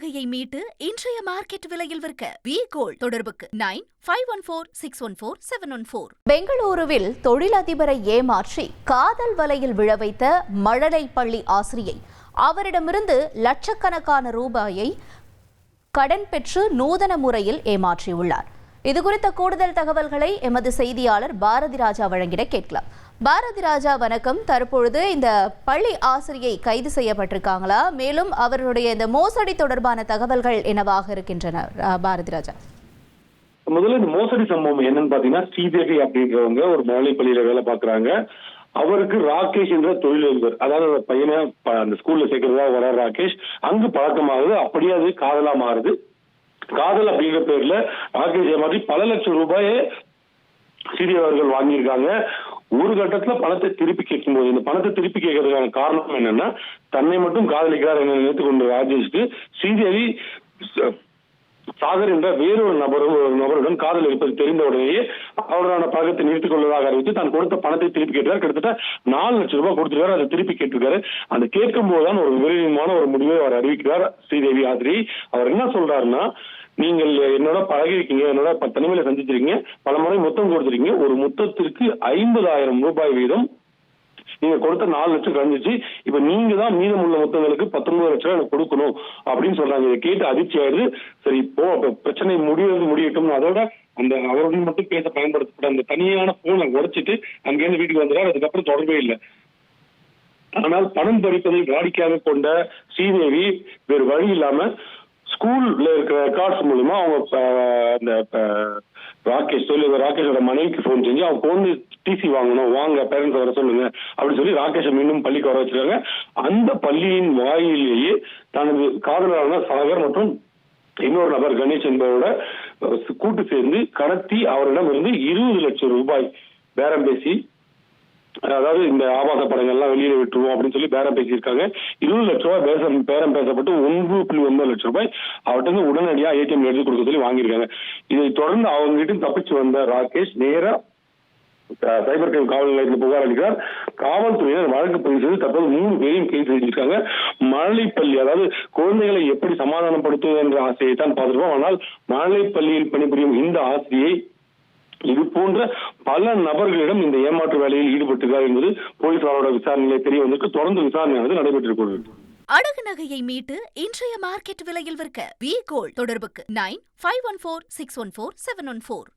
நகையை மீட்டு இன்றைய மார்க்கெட் விலையில் விற்க வி கோல்ட் தொடர்புக்கு nine five one four six one four seven one four. பெங்களூருவில் தொழிலதிபரை ஏமாற்றி காதல் வலையில் விழ வைத்த மழலை பள்ளி ஆசிரியை. அவரிடமிருந்து லட்சக்கணக்கான ரூபாயை கடன் பெற்று நூதன முறையில் ஏமாற்றியுள்ளார். இதுகுறித்த கூடுதல் தகவல்களை எமது செய்தியாளர் பாரதிராஜா வழங்கிட கேட்கலாம். பாரதி ராஜா வணக்கம். தற்பொழுது இந்த பள்ளி ஆசிரியை கைது செய்யப்பட்டிருக்காங்களா? மேலும் அவருடைய இந்த மோசடி தொடர்பான தகவல்கள் என்னவாக இருக்கின்றன? பாரதி ராஜா. முதல்ல இந்த மோசடி சம்பவம் என்னன்னு பாத்தீங்கன்னா ஸ்ரீதேவி அப்படிங்கிறவங்க ஒரு மழலை பள்ளியில வேலை பாக்குறாங்க. அவருக்கு ராகேஷ் என்ற தொழிலதிபர் அதாவது அந்த பையனை ப- அந்த ஸ்கூல்ல சேர்க்கிறதா வர ராகேஷ். அங்கு பழக்கமாகுது அப்படியே அது காதலா மாறுது. காதல் அப்படிங்கிற பேர்ல ராகேஷ் மாதிரி பல லட்சம் ரூபாயை சிறியவர்கள் வாங்கியிருக்காங்க. ஒரு கட்டத்துல பணத்தை திருப்பி கேட்கும்போது இந்த பணத்தை திருப்பி கேட்கறதுக்கான காரணம் என்னன்னா தன்னை மட்டும் காதலிக்கிறார் என நினைத்துக் கொண்ட ராஜேஷ்க்கு ஸ்ரீதேவி சாகர் என்ற வேறொரு நபர் ஒரு நபருடன் காதல் இருப்பது தெரிந்த உடனேயே அவருடான பழக்கத்தை நிறுத்திக் கொள்வதாக அறிவித்து தான் கொடுத்த பணத்தை திருப்பி கேட்டார் கிட்டத்தட்ட நாலு லட்சம் ரூபாய் கொடுத்துருக்காரு அதை திருப்பி கேட்டிருக்காரு. அந்த கேட்கும் போதுதான் ஒரு விரைவான ஒரு முடிவை அவர் அறிவிக்கிறார் ஸ்ரீதேவி ஆதிரி. அவர் என்ன சொல்றாருன்னா நீங்கள் என்னோட பழகிருக்கீங்க என்னோட தனிமையில சந்திச்சிருக்கீங்க பல முறை முத்தம் கொடுத்துருக்கீங்க. ஒரு முத்தத்திற்கு ஐம்பதாயிரம் ரூபாய் வீதம் நீங்க கொடுத்த நாலு லட்சம் கழிஞ்சிச்சு. இப்ப நீங்க தான் மீதமுள்ள மொத்தங்களுக்கு பத்தொன்பது லட்சம் எனக்கு கொடுக்கணும் அப்படின்னு சொல்றாங்க. இதை கேட்டு அதிர்ச்சி ஆயிடுது. சரி இப்போ அப்ப பிரச்சனை முடிவது முடியட்டும் அதோட அந்த அவருடன் மட்டும் பேச பயன்படுத்தப்பட்ட அந்த தனியான போனை உடைச்சிட்டு அங்கிருந்து வீட்டுக்கு வந்துறாரு அதுக்கப்புறம் தொடர்பே இல்லை. ஆனால் பணம் பறிப்பதை வாடிக்கையாக கொண்ட ஸ்ரீதேவி வேறு வழி இல்லாம ஸ்கூல்ல இருக்கிற ரெக்கார்ட்ஸ் மூலமா அவங்க அந்த ராகேஷ் சொல்லி ராகேஷோட மனைவிக்கு ஃபோன் செஞ்சு அவங்க வந்து டிசி வாங்கணும் வாங்க பேரண்ட்ஸ் வர சொல்லுங்க அப்படின்னு சொல்லி ராகேஷை மீண்டும் பள்ளிக்கு வர வச்சிருக்காங்க அந்த பள்ளியின் வாயிலேயே தனது காதலரான சாகர் மற்றும் இன்னொரு நபர் கணேஷ் என்பவரோட கூட்டு சேர்ந்து கடத்தி அவரிடம் இருந்து இருபது லட்சம் ரூபாய் பேரம் பேசி அதாவது இந்த ஆபாச படங்கள்லாம் வெளியில விட்டுருவோம் அப்படின்னு சொல்லி பேரம் பேசியிருக்காங்க. இருபது லட்ச ரூபாய் பேசம் பேரம் பேசப்பட்டு ஒன்று புள்ளி ஒன்பது லட்சம் ரூபாய் அவர்கிட்ட இருந்து உடனடியாக ஏடிஎம் எடுத்து கொடுக்க சொல்லி வாங்கியிருக்காங்க. இதை தொடர்ந்து அவங்க கிட்ட தப்பிச்சு வந்த ராகேஷ் நேரா சைபர் கிரைம் காவல் நிலையத்தில் புகார் அளிக்கிறார். காவல்துறையினர் வழக்கு பதிவு செய்து தற்போது மூணு பேரையும் கைது செஞ்சிருக்காங்க மழலைப்பள்ளி அதாவது குழந்தைகளை எப்படி சமாதானப்படுத்துவது என்ற ஆசையை தான் பார்த்திருப்போம். ஆனால் மழலைப்பள்ளியில் பணிபுரியும் இந்த ஆசிரியை இது போன்ற பல நபர்களிடம் இந்த ஏமாற்று வேலையில் ஈடுபட்டிருக்கார் என்பது போலீசாரோட விசாரணையிலே தெரிய வந்திருக்கு. தொடர்ந்து விசாரணையானது நடைபெற்றிருக்கிறது அடகு நகையை மீட்டு இன்றைய மார்க்கெட் விலையில் விற்க வி கோல்ட் தொடர்புக்கு nine five one four six one four seven one four